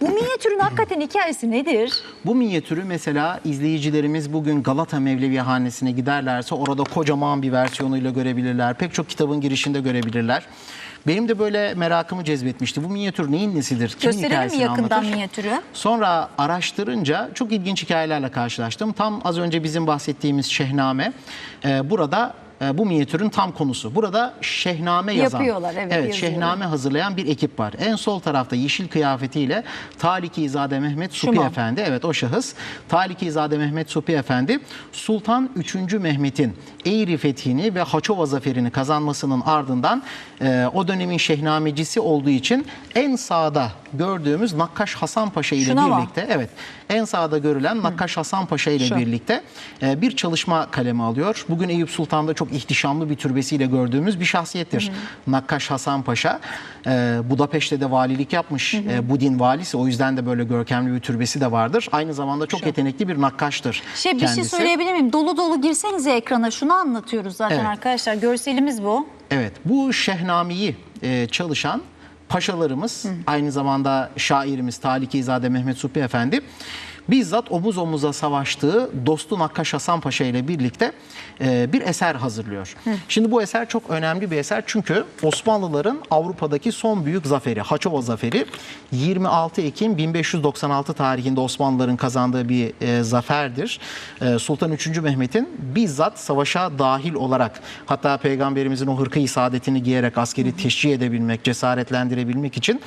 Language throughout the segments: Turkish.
Bu minyatürün hakikaten hikayesi nedir? Bu minyatürü mesela izleyicilerimiz bugün Galata Mevlevihanesi'ne giderlerse orada kocaman bir versiyonuyla görebilirler. Pek çok kitabın girişinde görebilirler. Benim de böyle merakımı cezbetmişti. Bu minyatür neyin nesidir? Kimin Gösterelim mi yakından anlatır? minyatürü? Sonra araştırınca çok ilginç hikayelerle karşılaştım. Tam az önce bizim bahsettiğimiz Şehname e, burada bu minyatürün tam konusu. Burada Şehname yazan, Yapıyorlar, evet, yazıyorlar. Şehname hazırlayan bir ekip var. En sol tarafta yeşil kıyafetiyle Talikizade Mehmet Supi Şu mu? Efendi, evet o şahıs. Talikizade Mehmet Supi Efendi, Sultan 3. Mehmet'in Eğri fethini ve Haçova zaferini kazanmasının ardından e, o dönemin şehnamecisi olduğu için en sağda gördüğümüz Nakkaş Hasan Paşa ile Şuna bak. birlikte evet en sağda görülen Nakkaş Hasan Paşa ile Şu. birlikte e, bir çalışma kalemi alıyor. Bugün Eyüp Sultan'da çok ihtişamlı bir türbesiyle gördüğümüz bir şahsiyettir. Nakkaş Hasan Paşa e, Budapeşte de valilik yapmış. E, Budin valisi o yüzden de böyle görkemli bir türbesi de vardır. Aynı zamanda çok yetenekli bir nakkaştır Şey bir şey kendisi. söyleyebilir miyim? Dolu dolu girsenize ekrana. Şunu anlatıyoruz zaten Evet. arkadaşlar. Görselimiz bu. Evet, bu Şehnami'yi e, çalışan paşalarımız, aynı zamanda şairimiz Talikizade Mehmet Supi Efendi bizzat omuz omuza savaştığı dostu Nakkaş Hasan Paşa ile birlikte e, bir eser hazırlıyor. Şimdi bu eser çok önemli bir eser çünkü Osmanlıların Avrupa'daki son büyük zaferi, Haçova Zaferi 26 Ekim 1596 tarihinde Osmanlıların kazandığı bir e, zaferdir. E, Sultan 3. Mehmet'in bizzat savaşa dahil olarak hatta peygamberimizin o saadetini giyerek askeri teşcih edebilmek, cesaretlendirebilmek için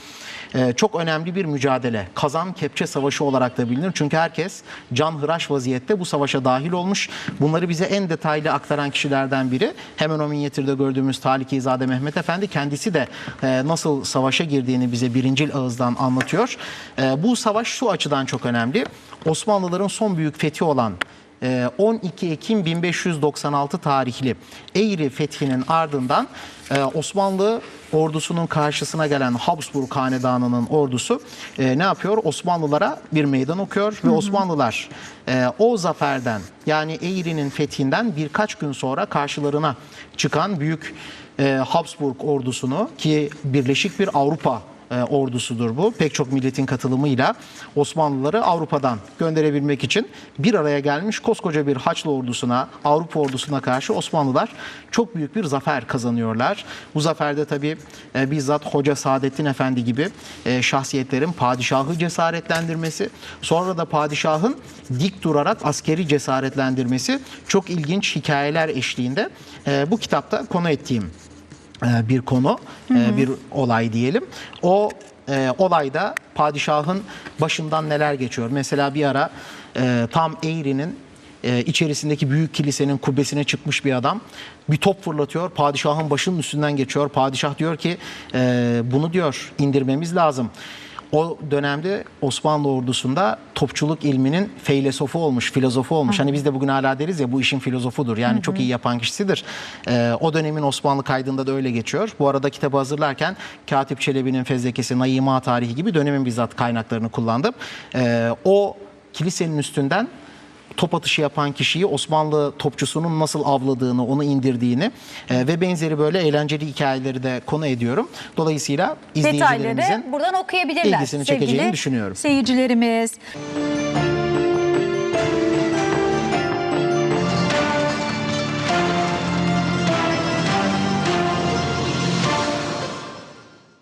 e, çok önemli bir mücadele. Kazan Kepçe Savaşı olarak da bilinir. Çünkü herkes can hıraş vaziyette bu savaşa dahil olmuş. Bunları bize en detaylı aktaran kişilerden biri. Hemen o minyatürde gördüğümüz Talikizade Mehmet Efendi kendisi de e, nasıl savaşa girdiğini bize birincil ağızdan anlatıyor. E, bu savaş şu açıdan çok önemli. Osmanlıların son büyük fethi olan 12 Ekim 1596 tarihli Eğri fethinin ardından e, Osmanlı ordusunun karşısına gelen Habsburg Hanedanı'nın ordusu e, ne yapıyor? Osmanlılara bir meydan okuyor ve Osmanlılar e, o zaferden yani Eğri'nin fethinden birkaç gün sonra karşılarına çıkan büyük e, Habsburg ordusunu ki birleşik bir Avrupa e, ordusudur bu. Pek çok milletin katılımıyla Osmanlıları Avrupa'dan gönderebilmek için bir araya gelmiş koskoca bir Haçlı ordusuna, Avrupa ordusuna karşı Osmanlılar çok büyük bir zafer kazanıyorlar. Bu zaferde tabii e, bizzat Hoca Saadettin Efendi gibi e, şahsiyetlerin padişahı cesaretlendirmesi, sonra da padişahın dik durarak askeri cesaretlendirmesi çok ilginç hikayeler eşliğinde bu kitapta konu ettiğim bir konu, e, bir olay diyelim. O e, olayda padişahın başından neler geçiyor? Mesela bir ara e, tam Eğri'nin e, içerisindeki büyük kilisenin kubbesine çıkmış bir adam bir top fırlatıyor. Padişahın başının üstünden geçiyor. Padişah diyor ki e, bunu diyor indirmemiz lazım. O dönemde Osmanlı ordusunda topçuluk ilminin feylesofu olmuş, filozofu olmuş. Hani biz de bugün hala deriz ya bu işin filozofudur. Yani çok iyi yapan kişisidir. Ee, o dönemin Osmanlı kaydında da öyle geçiyor. Bu arada kitabı hazırlarken Katip Çelebi'nin fezlekesi, Naima tarihi gibi dönemin bizzat kaynaklarını kullandım. Ee, o kilisenin üstünden top atışı yapan kişiyi Osmanlı topçusunun nasıl avladığını, onu indirdiğini e, ve benzeri böyle eğlenceli hikayeleri de konu ediyorum. Dolayısıyla Detayları izleyicilerimizin buradan okuyabilirler. ilgisini çekeceğini düşünüyorum. Seyircilerimiz.